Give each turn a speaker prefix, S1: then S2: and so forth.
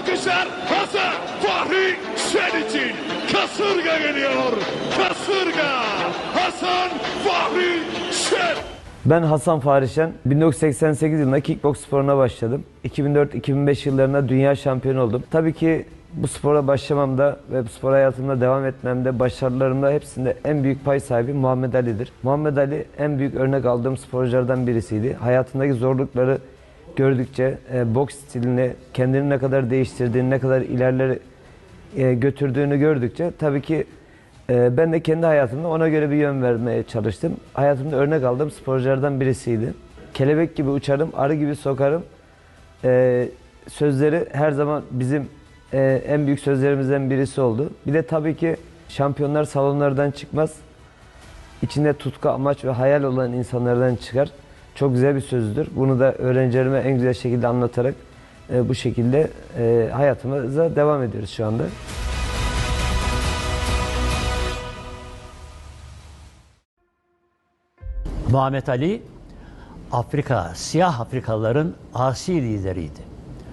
S1: Alkışlar Hasan Fahri Şen için. Kasırga geliyor. Kasırga. Hasan Fahri Şen.
S2: Ben Hasan Farişen. 1988 yılında kickbox sporuna başladım. 2004-2005 yıllarında dünya şampiyonu oldum. Tabii ki bu spora başlamamda ve bu spor hayatımda devam etmemde, başarılarımda hepsinde en büyük pay sahibi Muhammed Ali'dir. Muhammed Ali en büyük örnek aldığım sporculardan birisiydi. Hayatındaki zorlukları gördükçe e, boks stilini, kendini ne kadar değiştirdiğini, ne kadar ilerleri e, götürdüğünü gördükçe tabii ki e, ben de kendi hayatımda ona göre bir yön vermeye çalıştım. Hayatımda örnek aldığım sporculardan birisiydi. Kelebek gibi uçarım, arı gibi sokarım. E, sözleri her zaman bizim e, en büyük sözlerimizden birisi oldu. Bir de tabii ki şampiyonlar salonlardan çıkmaz. İçinde tutku, amaç ve hayal olan insanlardan çıkar. Çok güzel bir sözdür. Bunu da öğrencilerime en güzel şekilde anlatarak e, bu şekilde e, hayatımıza devam ediyoruz şu anda.
S3: Muhammed Ali Afrika, siyah Afrikalıların asi lideriydi.